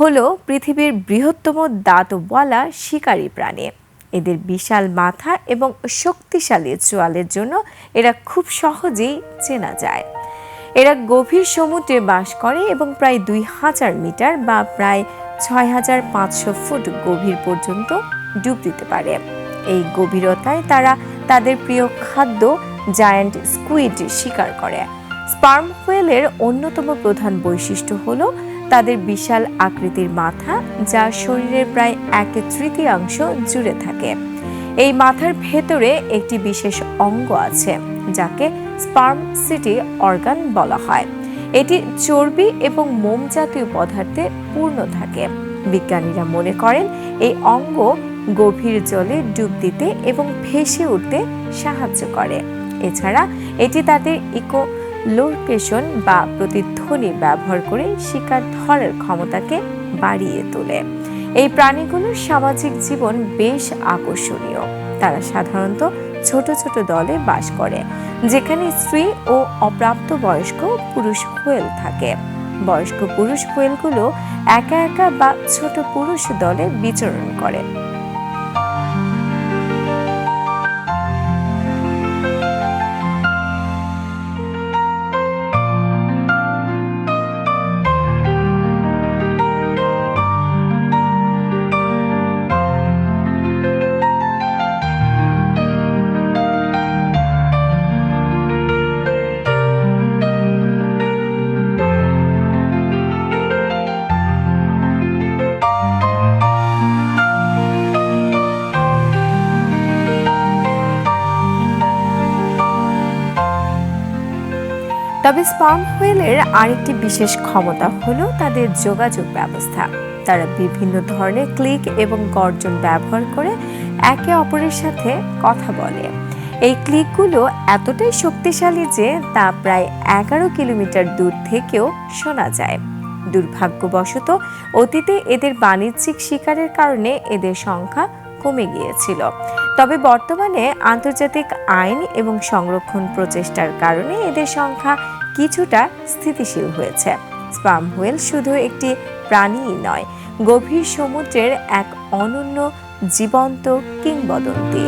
হলো পৃথিবীর বৃহত্তম দাঁতওয়ালা শিকারী প্রাণী। এদের বিশাল মাথা এবং শক্তিশালী চোয়ালের জন্য এরা খুব সহজেই চেনা যায়। এরা গভীর সমুদ্রে বাস করে এবং প্রায় দুই হাজার মিটার বা প্রায় ছয় হাজার পাঁচশো ফুট গভীর পর্যন্ত ডুব দিতে পারে। এই গভীরতায় তারা তাদের প্রিয় খাদ্য জায়ান্ট স্কুইড শিকার করে। স্পার্ম হোয়েলের অন্যতম প্রধান বৈশিষ্ট্য হলো তাদের বিশাল আকৃতির মাথা যা শরীরের প্রায় এক তৃতীয়াংশ জুড়ে থাকে। এই মাথার ভেতরে একটি বিশেষ অঙ্গ আছে, যাকে স্পার্ম সিটি অর্গান বলা হয়। এটি চর্বি এবং মোম জাতীয় পদার্থে পূর্ণ থাকে। বিজ্ঞানীরা মনে করেন, এই অঙ্গ গভীর জলে ডুব দিতে এবং ভেসে উঠতে সাহায্য করে। এছাড়া এটি তাদের ইকো লোকেশন বা প্রতিধ্বনি ব্যবহার করে শিকার ধরার ক্ষমতাকে বাড়িয়ে তোলে। এই প্রাণীগুলোর সামাজিক জীবন বেশ আকর্ষণীয়। তারা সাধারণত ছোট ছোট দলে বাস করে, যেখানে স্ত্রী ও অপ্রাপ্ত বয়স্ক পুরুষ হোয়েল থাকে। বয়স্ক পুরুষ হোয়েলগুলো একা একা বা ছোট পুরুষ দলে বিচরণ করে। তবে স্পার্ম হোয়েলের আরেকটি বিশেষ ক্ষমতা হল তাদের যোগাযোগ ব্যবস্থা। তারা বিভিন্ন ধরনের ক্লিক এবং গর্জন ব্যবহার করে একে অপরের সাথে কথা বলে। এই ক্লিকগুলো এতটাই শক্তিশালী যে তা প্রায় এগারো কিলোমিটার দূর থেকেও শোনা যায়। দুর্ভাগ্যবশত, অতীতে এদের বাণিজ্যিক শিকারের কারণে এদের সংখ্যা কমে গিয়েছিল। তবে বর্তমানে আন্তর্জাতিক আইন এবং সংরক্ষণ প্রচেষ্টার কারণে এদের সংখ্যা কিছুটা স্থিতিশীল হয়েছে। স্পাম হুয়েল শুধু একটি প্রাণীই নয়, গভীর সমুদ্রের এক অনন্য জীবন্ত কিংবদন্তি।